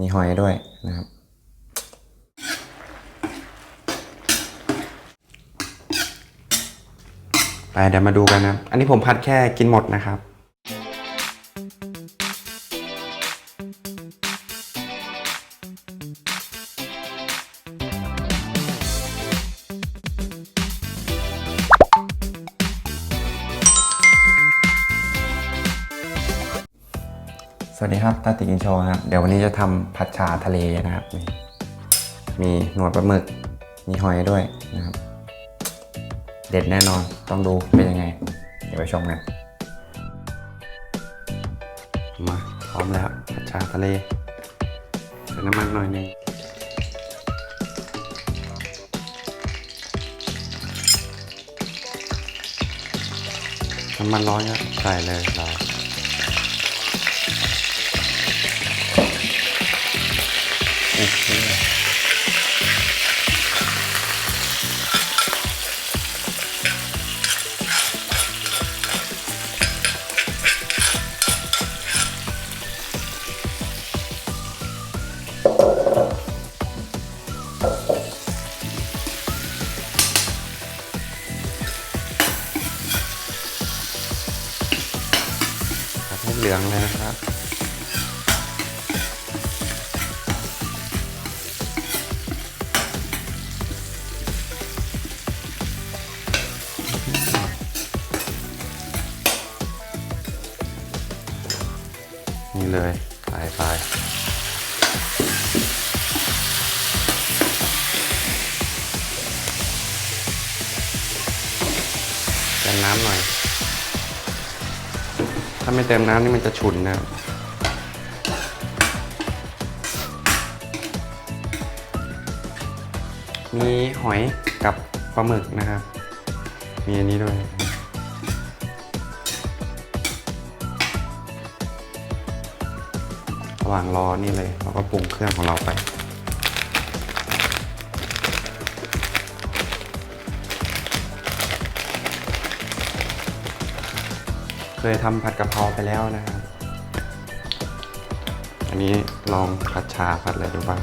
มีหอยด้วยนะครับ ไปเดี๋ยวมาดูกันนะครับอันนี้ผมพัดแค่กินหมดนะครับ วัสดีครับตาติกินโชว์ครับ เดี๋ยววันนี้จะทำผัดชาทะเลนะครับนี่มีหนวดปลาหมึก มีหอยด้วยนะครับ เด็ดแน่นอน ต้องดูเป็นยังไง เดี๋ยวไปชมกัน มาพร้อมแล้วผัดชาทะเลใส่น้ำมันหน่อยหนึงน้ำมันร้อนครับใส่เลยเรา โเติมน้ำหน่อย ถ้าไม่เติมน้ำนี่มันจะฉุนนะครับมีหอยกับปลาหมึกนะครับ มีอันนี้ด้วย ระหว่างรอนี่เลย เราก็ปรุงเครื่องของเราไป ยทำผัดกะเพราไปแล้วนะครับ อันนี้ลองผัดชาผัดอะไรดูบ้าง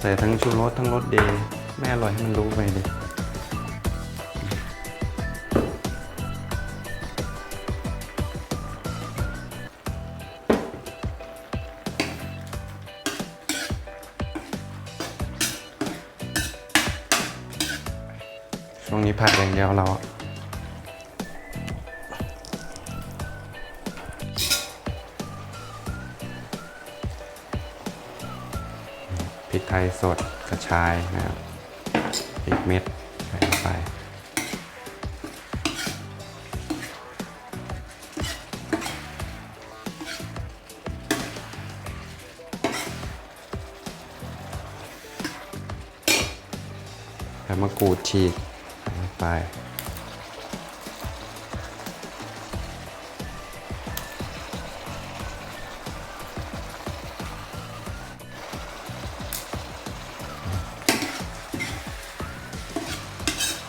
ใส่ทั้งชูรสทั้งรสเดย์ไม่อร่อยให้มันรู้ไปดิ ช่วงนี้ผัดอย่างเดียวเราอะพริกไทยสดกระชายนะครับพริกเม็ดใส่ลงไปใส่มะกรูดฉีก ไป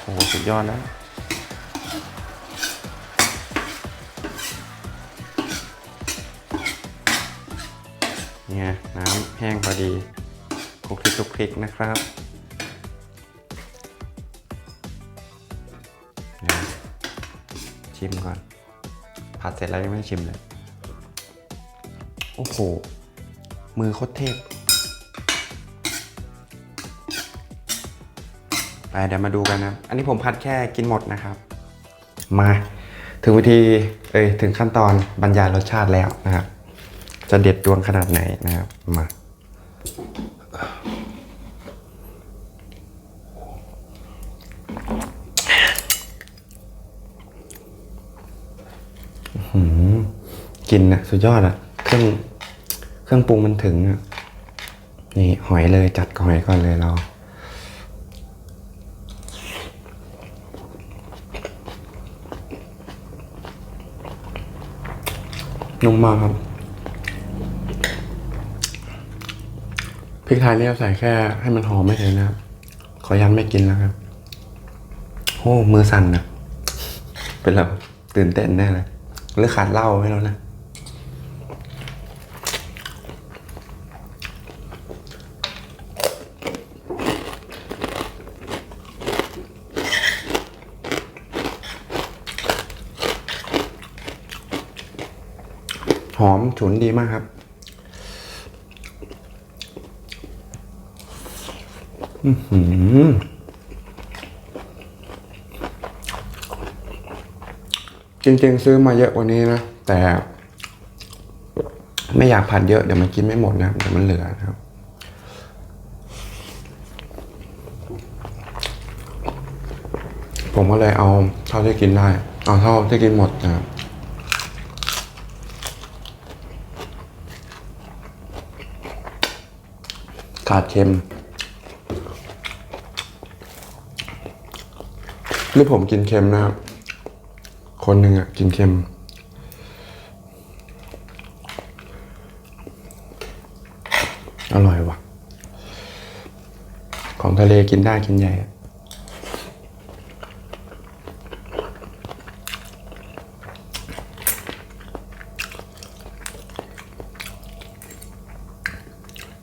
โอ้โหสุดยอดแล้วเนี่ยน้ำแห้งพอดีคลุกคลิกคลุกคลิกนะครับ ชิมก่อน ผัดเสร็จแล้วยังไม่ชิมเลย โอ้โห มือโคตรเทพ ไปเดี๋ยวมาดูกันนะ อันนี้ผมพัดแค่กินหมดนะครับ มาถึงวิธีเอ้ยถึงขั้นตอนบรรยายรสชาติแล้วนะครับ จะเด็ดดวงขนาดไหนนะครับ มา อื้อหือ กลินนะสุดยอดอะเครื่องเครื่องปรุงมันถึงอะนี่หอยเลยจัดหอยก่อนเลยเรา นุ่มมากครับ พริกไทยเนี่ยใส่แค่ให้มันหอมไม่เลยนะครับ ขอยันไม่กินแล้วครับ โอ้ มือสั่นนะเป็นแบบตื่นเต้นแน่เลย หรือขาดเหล้าไม่รู้นะ หอมฉุนดีมากครับ อือหือ ริง ๆ ซื้อมาเยอะกว่านี้นะ แต่ ไม่อยากผัดเยอะเดี๋ยวมันกินไม่หมดนะเดี๋ยวมันเหลือนะครับผมก็เลยเอาเท่าที่กินได้ เอาเท่าที่กินหมดนะครับขาดเค็มหรือผมกินเค็มนะครับ คนหนึ่งอะกินเค็ม อร่อยว่ะ ของทะเลกินได้กินใหญ่อะ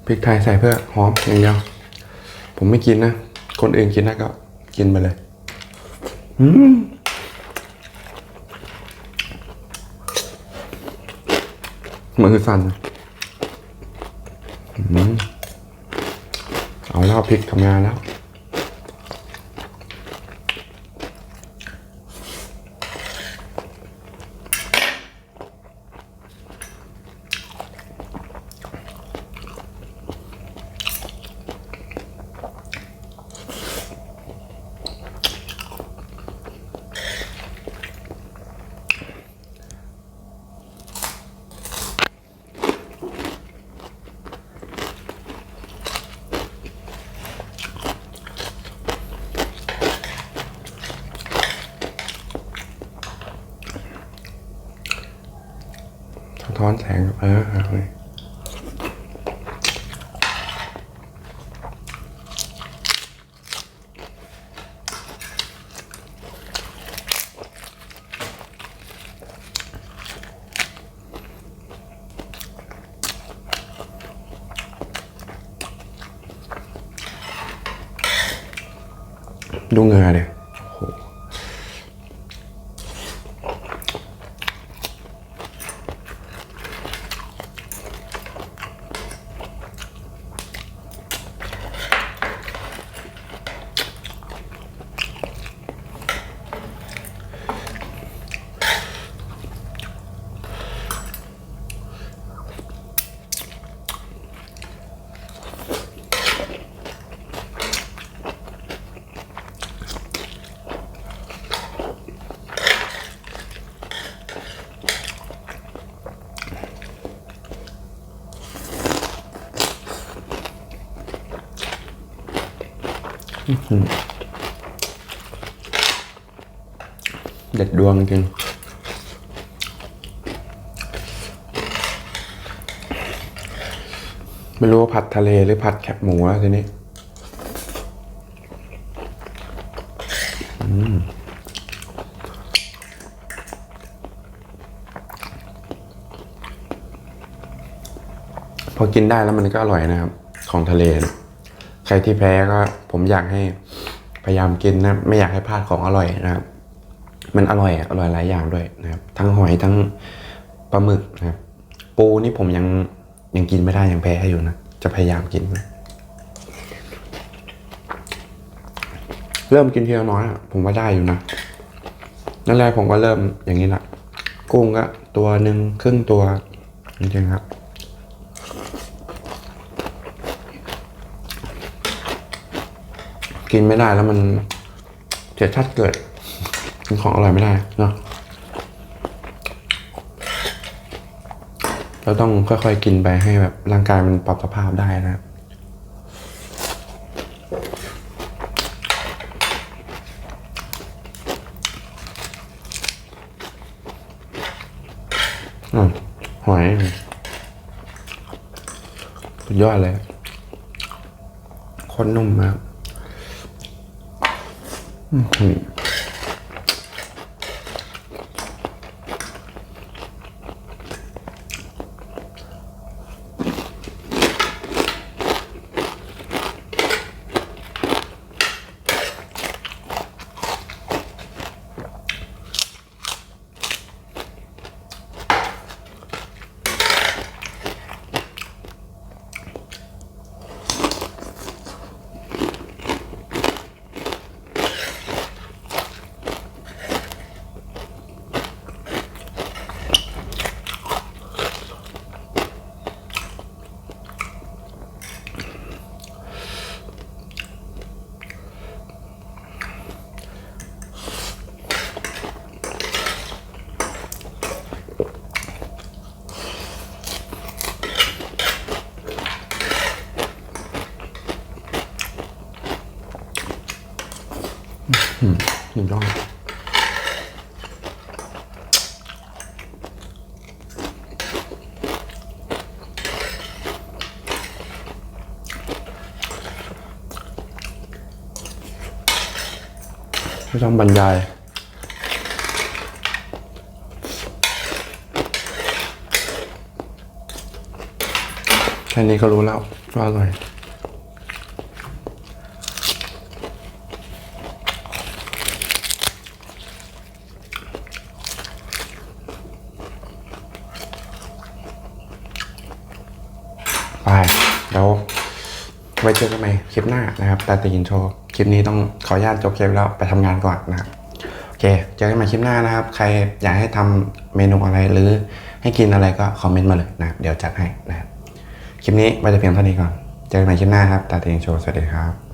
พริกไทยใส่เพื่อหอมอย่างเดียว ผมไม่กินนะ คนอื่นกินได้ก็กินไปเลย อืม มือสั่นเอาแล้วพริกทำงานแล้ว สะท้อนแสงเออเอาเลยดูเหงือเดี๋ยโอ้โห เด็ดดวงจริงไม่รู้ว่าผัดทะเลหรือผัดแคบหมูแล้วทีนี้พอกินได้แล้วมันก็อร่อยนะครับ ของทะเลนะใครที่แพ้ก็ผมอยากให้ พยายามกินนะไม่อยากให้พลาดของอร่อยนะครับ มันอร่อยอร่อยหลายอย่างด้วยนะครับ ทั้งหอยทั้งปลาหมึกนะครับปูนี่ผมยังยังกินไม่ได้ยังแพ้ให้อยู่นะจะพยายามกินนะเริ่มกินทีละน้อยผมว่าได้อยู่นะนั่นแรกผมก็เริ่มอย่างนี้แหละกุ้งก็ตัวหนึ่งครึ่งตัวจริงๆครับ กินไม่ได้แล้วมันเสียชาติเกิดกินของอร่อยไม่ได้เนาะเราต้องค่อยๆกินไปให้แบบร่างกายมันปรับสภาพได้นะครับอหอยสุดยอดเลยคนนุ่มมาก อื้อหื อหนึ่งรอบไม่ต้องบรรยายแค่นี้ก็รู้แล้วว่าอร่อย ไปแล้ว ไว้เจอกันใหม่คลิปหน้านะครับตาตีกินโชว์คลิปนี้ต้องขออนุญาตจบคลิปแล้วไปทำงานก่อนนะครับโอเคเจอกันใหม่คลิปหน้านะครับ ใครอยากให้ทำเมนูอะไรหรือให้กินอะไรก็คอมเมนต์มาเลยนะเดี๋ยวจัดให้นะครับคลิปนี้ไว้แต่เพียงเท่านี้ก่อน เจอกันใหม่คลิปหน้าครับตาตีกินโชว์สวัสดีครับ